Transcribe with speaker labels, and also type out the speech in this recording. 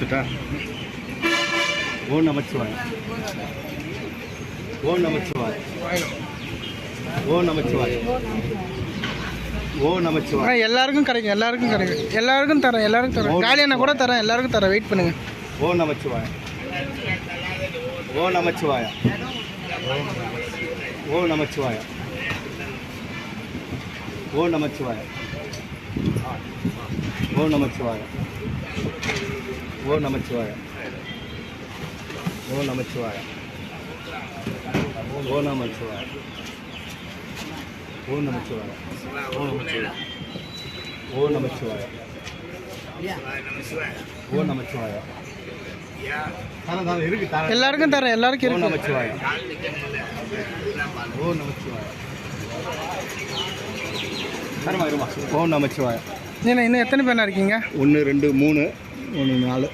Speaker 1: குத்துட்டா ஓ நமச்சிவாய் ஓ நமச்சிவாய் ஓ நமச்சிவாய் ஓ நமச்சிவாய்
Speaker 2: எல்லாருக்கும் கிடைக்கும் எல்லாருக்கும் கிடைக்கும் எல்லாருக்கும் தரேன் எல்லாருக்கும் தரேன் காலியான கூட தரேன் எல்லாருக்கும் தரேன் வெயிட் பண்ணுங்க
Speaker 1: ஓ நமச்சிவாய ஓ நமச்சிவாய ஓ நமச்சிவாய ஓ நமச்சிவாய ஓ நமச்சிவாய ஓ நமச்சிவாய. ஓ நமச்சிவாய. ஓ நமச்சிவாய. ஓ நமச்சிவாய. ஓ நமச்சிவாய. ஓ நமச்சிவாய. ஓ நமச்சிவாய.
Speaker 2: எல்லாருக்கும் தரேன் எல்லாருக்கும் இருக்கு.
Speaker 1: நமச்சிவாய. ஓ நமச்சிவாய. தரமா இருமா? ஓ நமச்சிவாய.
Speaker 2: ஏன்னா இன்னும் எத்தனை பேனா இருக்கீங்க?
Speaker 1: ஒன்று ரெண்டு மூணு. ஒன்று நாலு.